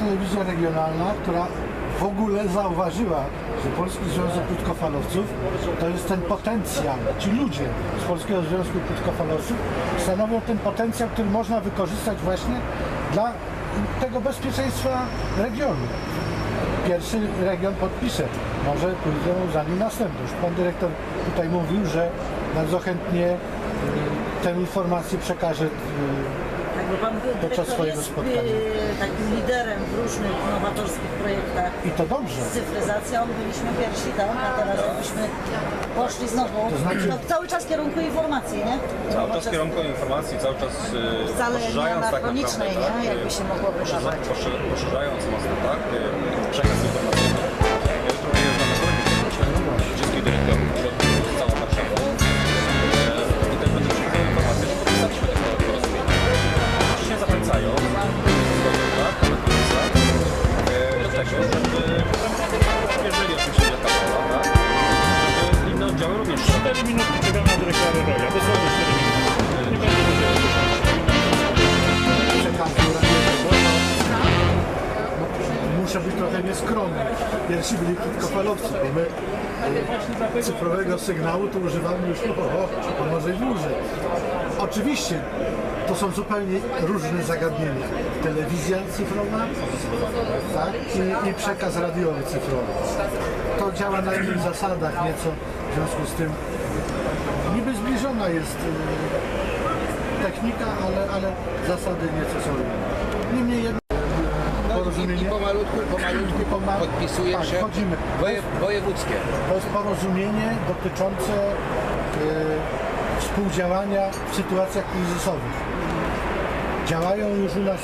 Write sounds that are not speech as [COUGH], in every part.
telewizja regionalna, która w ogóle zauważyła, że Polski Związek Krótkofalowców to jest ten potencjał. Ci ludzie z Polskiego Związku Krótkofalowców stanowią ten potencjał, który można wykorzystać właśnie dla tego bezpieczeństwa regionu. Pierwszy region podpisze, może pójdą za nim następny. Już pan dyrektor tutaj mówił, że bardzo chętnie y, tę informację przekaże y, dyrektor swojego jest spotkania. y, takim liderem w różnych nowatorskich projektach i to dobrze. z cyfryzacją. Byliśmy pierwsi tam, a teraz jakbyśmy poszli znowu znaczy- to cały czas kierunku informacji, nie? cały czas kierunku informacji, cały czas e, Wcale nie poszerzając tak naprawdę, tak, nie? Jakby się mogło poszerza- wydawać. posze- Poszerzając mocno, tak, e, przekaz informacyjny. Pierwsi byli krótkofalowcy, bo my e, cyfrowego sygnału to używamy już o, o, może i dłużej. Oczywiście to są zupełnie różne zagadnienia. Telewizja cyfrowa tak, i, i przekaz radiowy cyfrowy. To działa na innych zasadach nieco, w związku z tym niby zbliżona jest e, technika, ale, ale zasady nieco są inne. Niemniej jednak No i, porozumienie, pomalutku, pomalutku Poma- podpisuje tak, się wchodzimy. woje, wojewódzkie. to jest porozumienie dotyczące e, współdziałania w sytuacjach kryzysowych. Działają już u nas,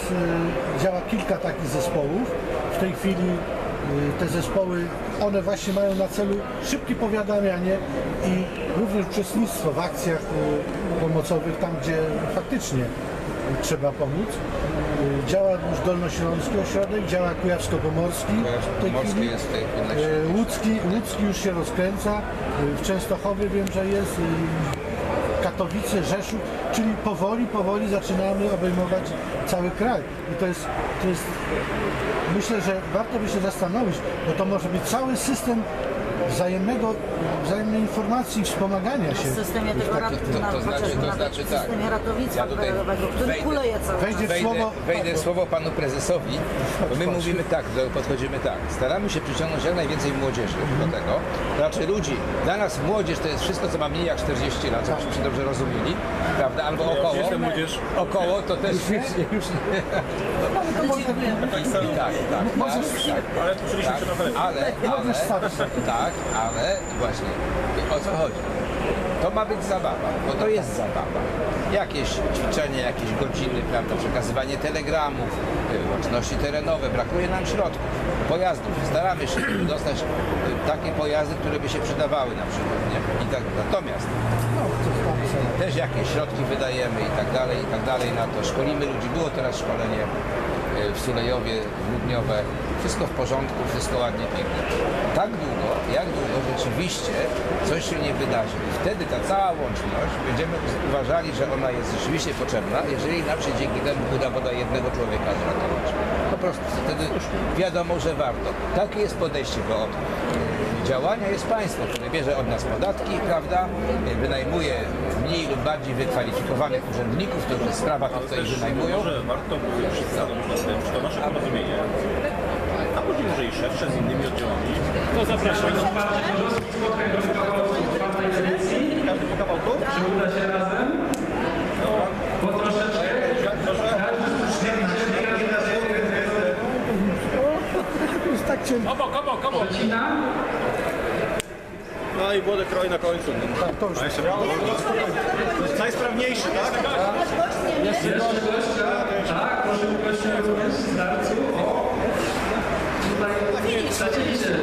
e, działa kilka takich zespołów. W tej chwili e, te zespoły, one właśnie mają na celu szybkie powiadamianie i również uczestnictwo w akcjach pomocowych tam, gdzie faktycznie trzeba pomóc. E, Działa już Dolnośląski Ośrodek, działa Kujawsko-Pomorski. chwili. jest w tej chwili najsilniejsze. Łódzki, Łódzki już się rozkręca, e, w Częstochowie wiem, że jest, Katowice, Rzeszów, czyli powoli, powoli zaczynamy obejmować cały kraj. I to jest, to jest, myślę, że warto by się zastanowić, bo to może być cały system wzajemnego, wzajemnej informacji i wspomagania się. W systemie tego ratu, tym. na, to znaczy- to znaczy w tak. systemie ratownictwa Ja tutaj krajowego, który wejdę- kuleje cały. Wejdę, słowo- wejdę słowo panu prezesowi, bo my [LAUGHS] mówimy tak, do- podchodzimy tak. Staramy się przyciągnąć jak najwięcej młodzieży do tego. Znaczy ludzi. Dla nas młodzież to jest wszystko, co ma mniej jak 40 lat, żebyśmy się dobrze rozumieli. Prawda? Albo około. Około to też nie, już [LAUGHS] nie. Dziękujemy. Tak, tak, tak. tak, Ale tak, ale, ale, tak, ale właśnie o co chodzi? To ma być zabawa, bo to jest zabawa. Jakieś ćwiczenie, jakieś godziny, prawda, przekazywanie telegramów, y, łączności terenowe, brakuje nam środków, pojazdów. Staramy się dostać y, takie pojazdy, które by się przydawały na przykład, nie? I tak, natomiast No, też jakieś środki wydajemy i tak dalej, i tak dalej na to. Szkolimy ludzi. Było teraz szkolenie w Sulejowie, grudniowe. Wszystko w porządku, wszystko ładnie, pięknie. Tak długo, jak długo rzeczywiście coś się nie wydarzy. I wtedy ta cała łączność będziemy uważali, że ona jest rzeczywiście potrzebna, jeżeli nam się dzięki temu uda woda jednego człowieka zratować. Po prostu wtedy wiadomo, że warto. Takie jest podejście, od e, działania jest państwo, które bierze od nas podatki, prawda, e, wynajmuje mniej lub bardziej wykwalifikowanych urzędników, którzy w sprawach tych, co ich wynajmują. Może warto zastanowić nad tym, czy to nasze porozumienie, a możliwe, że i szersze z innymi oddziałami. To zapraszam. Każdy po kawałku? Uda się razem, troszeczkę tak. Obok, obok, obok. przecinam. No i młody kroj na końcu. Tak, to już. A jeszcze najsprawniejszy, tak? Jeszcze gościa. Tak, proszę darcu. O, tutaj przeciwnicy.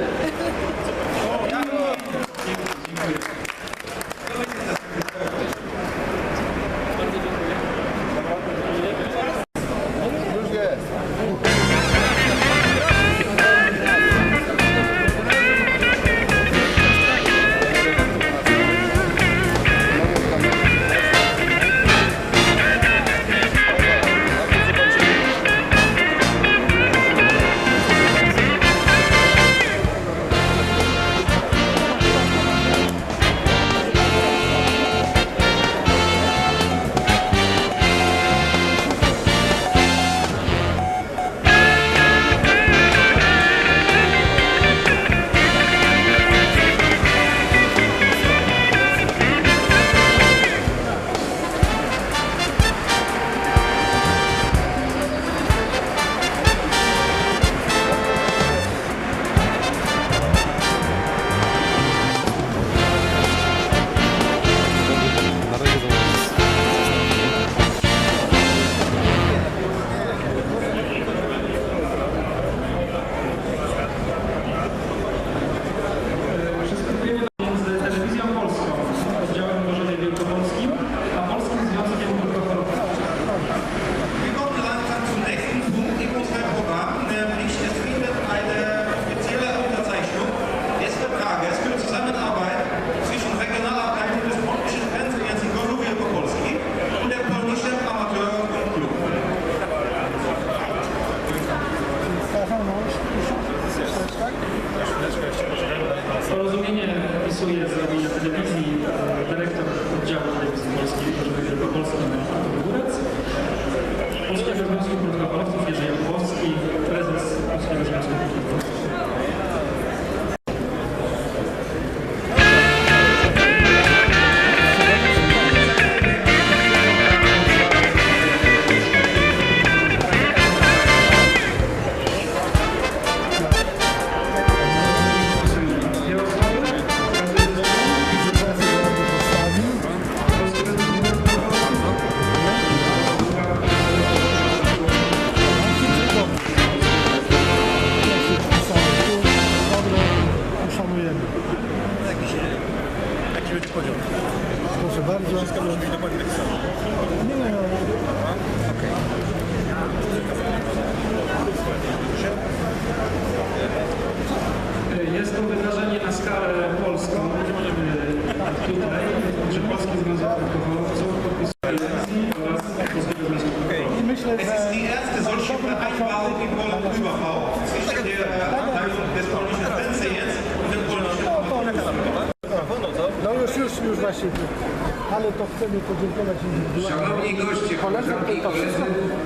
Ale to chcemy podziękować indywidualnie. Szanowni goście, koleżanki i koledzy,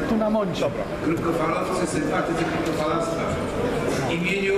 tu na moncie. krótkofalowcy, sympatycy krótkofalowstwa. W imieniu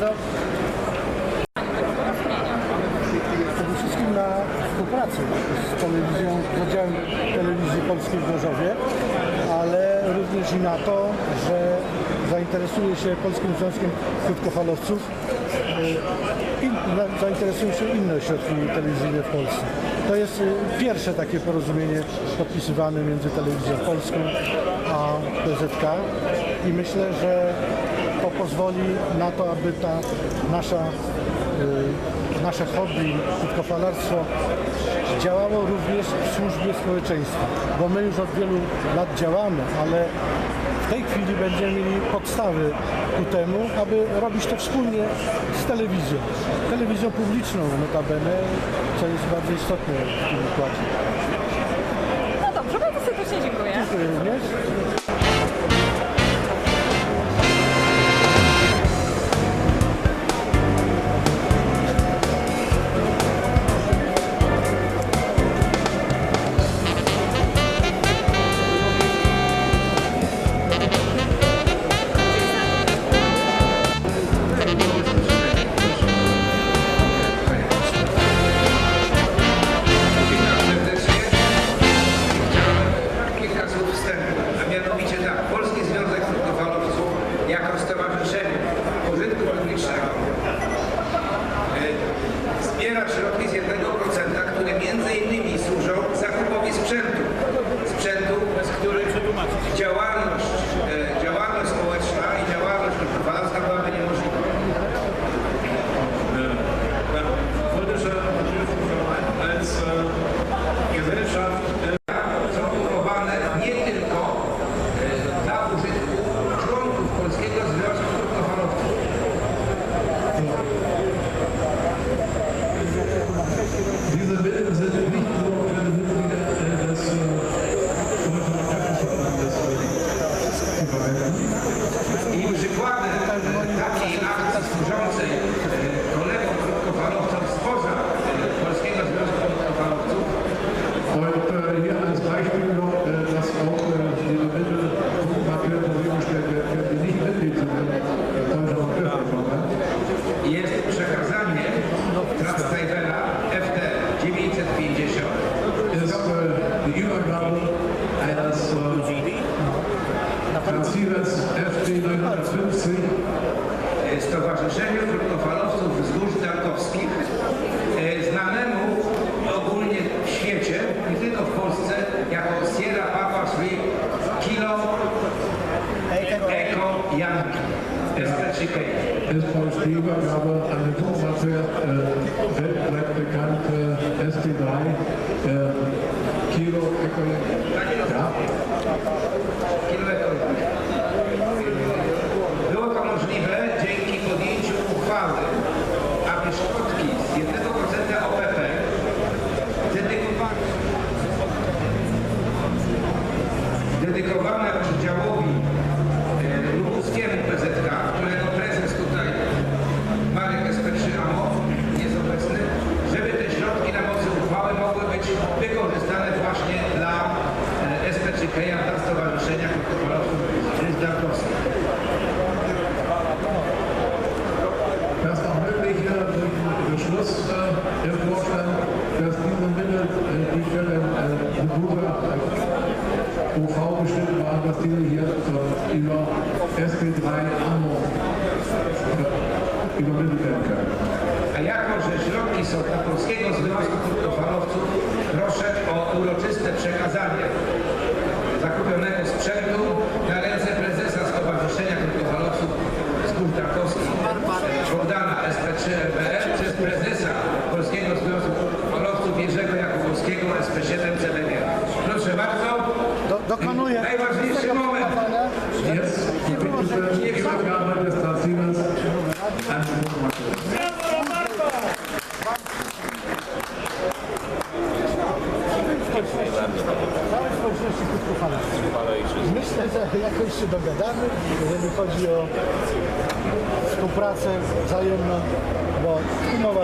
bardzo. Przede wszystkim na współpracy z telewizją, z oddziałem telewizji polskiej w Gorzowie, ale również i na to, że zainteresuje się Polskim Związkiem Krótkofalowców y, i zainteresują się inne ośrodki telewizyjne w Polsce. To jest y, pierwsze takie porozumienie podpisywane między Telewizją Polską a PZK i myślę, że pozwoli na to, aby ta nasza, y, nasze hobby, krótkofalarstwo działało również w służbie społeczeństwa, bo my już od wielu lat działamy, ale w tej chwili będziemy mieli podstawy ku temu, aby robić to wspólnie z telewizją. Telewizją publiczną notabene, co jest bardzo istotne w tym układzie. No dobrze, bardzo serdecznie dziękuję. Dziękuję również. Alexandria. programma abierto.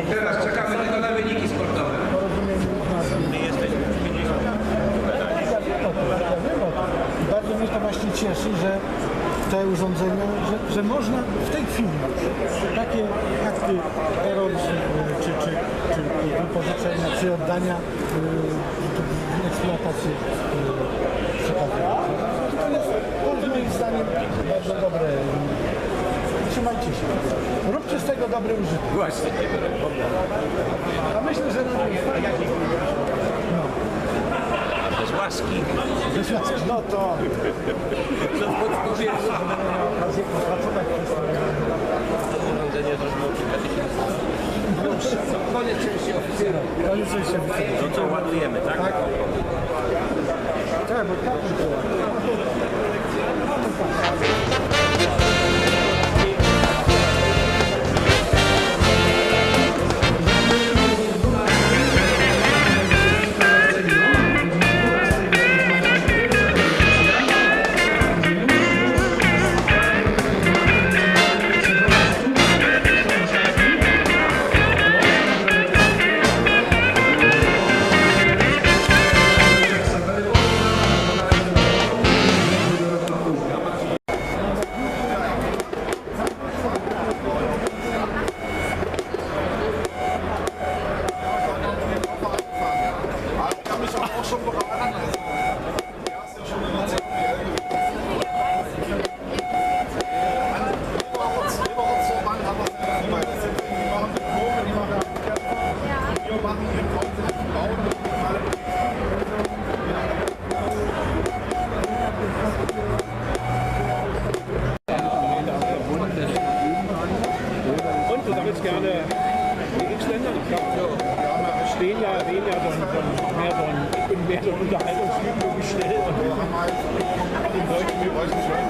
I teraz czekamy tylko na wyniki sportowe. Jesteśmy Bardzo mnie to właśnie cieszy, że te urządzenia, że, że można w tej chwili takie akty eroryczne e, czy, czy, czy wypożyczenia, czy oddania yy, eksploatacji e, yy, przekazywać. To jest moim zdaniem bardzo dobre Trzymajcie się. Róbcie z tego dobry użytek. Właśnie. A myślę, że na Bez łaski. No to okazję popracować przez Urządzenie to było kilka tysięcy. Koniec części oficjalnej. Koniec się To co ładujemy, tak? Tak. Tak, bo tak Wert und Unterhaltungsstück so gestellt. Halt den solchen Möglichkeiten.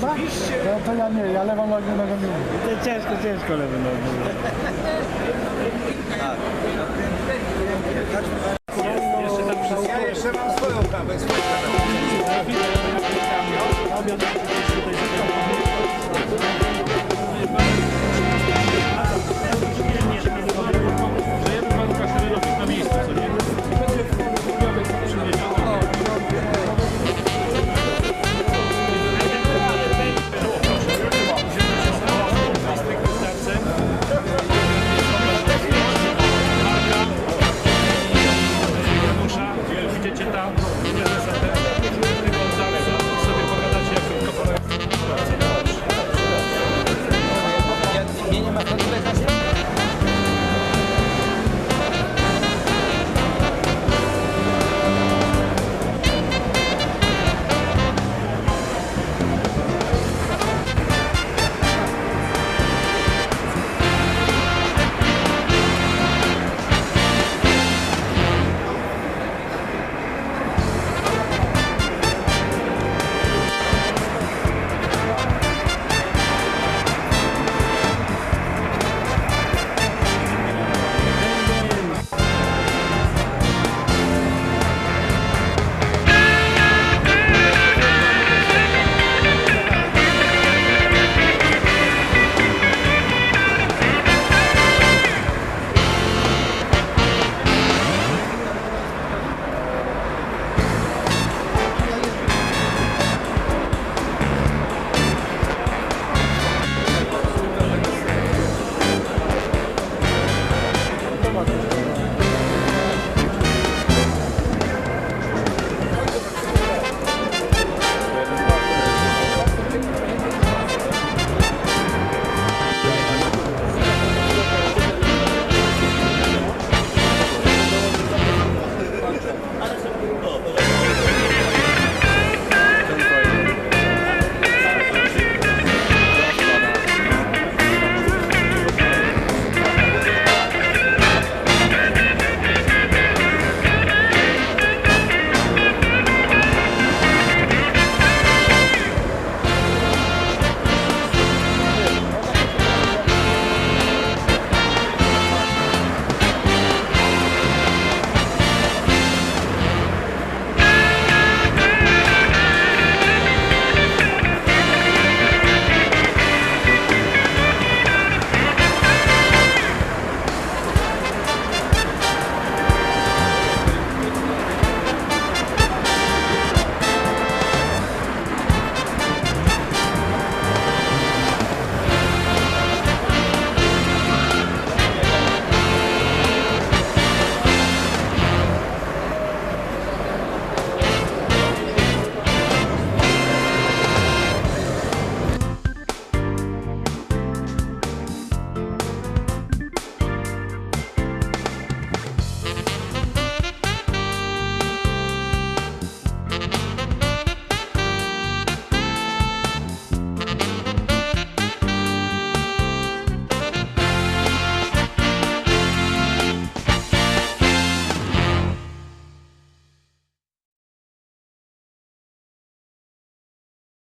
prawda? Oczywiście. To ja nie, ja lewą nogą nogą nie. To ciężko, ciężko lewą nogą. Tak.